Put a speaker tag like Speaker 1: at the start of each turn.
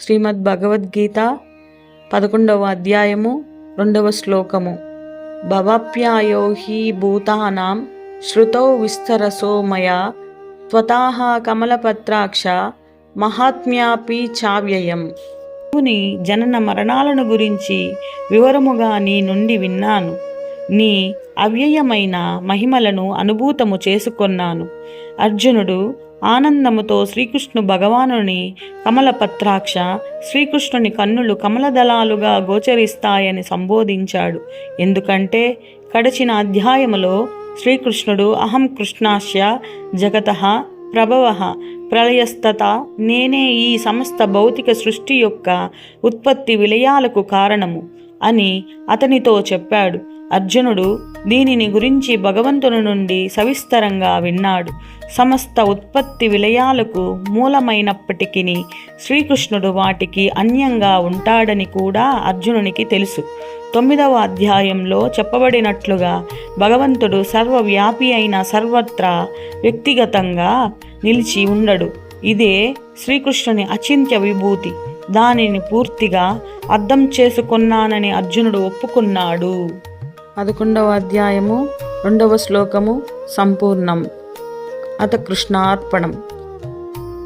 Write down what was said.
Speaker 1: శ్రీమద్ భగవద్గీత పదకొండవ అధ్యాయము రెండవ శ్లోకము. భవాప్యాయో హి భూతానాం శృతౌ విస్తరసో మయా త్వతాహ కమలపత్రాక్ష మహాత్మ్యాపి చావ్యయం. శివుని జనన మరణాలను గురించి వివరముగా నీ నుండి విన్నాను. నీ అవ్యయమైన మహిమలను అనుభూతము చేసుకొన్నాను. అర్జునుడు ఆనందముతో శ్రీకృష్ణు భగవానుని కమలపత్రాక్ష శ్రీకృష్ణుని కన్నులు కమలదళాలుగా గోచరిస్తాయని సంబోధించాడు. ఎందుకంటే కడచిన అధ్యాయములో శ్రీకృష్ణుడు అహం కృష్ణాశ్య జగత ప్రభవ ప్రళయస్తత నేనే ఈ సమస్త భౌతిక సృష్టి యొక్క ఉత్పత్తి విలయాలకు కారణము అని అతనితో చెప్పాడు. అర్జునుడు దీనిని గురించి భగవంతుని నుండి సవిస్తరంగా విన్నాడు. సమస్త ఉత్పత్తి విలయాలకు మూలమైనప్పటికీ శ్రీకృష్ణుడు వాటికి అన్యంగా ఉంటాడని కూడా అర్జునునికి తెలుసు. తొమ్మిదవ అధ్యాయంలో చెప్పబడినట్లుగా భగవంతుడు సర్వవ్యాపి అయిన సర్వత్రా వ్యక్తిగతంగా నిలిచి ఉండడు. ఇదే శ్రీకృష్ణుని అచింత్య విభూతి. దానిని పూర్తిగా అర్థం చేసుకున్నానని అర్జునుడు ఒప్పుకున్నాడు. పదకొండవ అధ్యాయము రెండవ శ్లోకము సంపూర్ణం. అత కృష్ణార్పణం.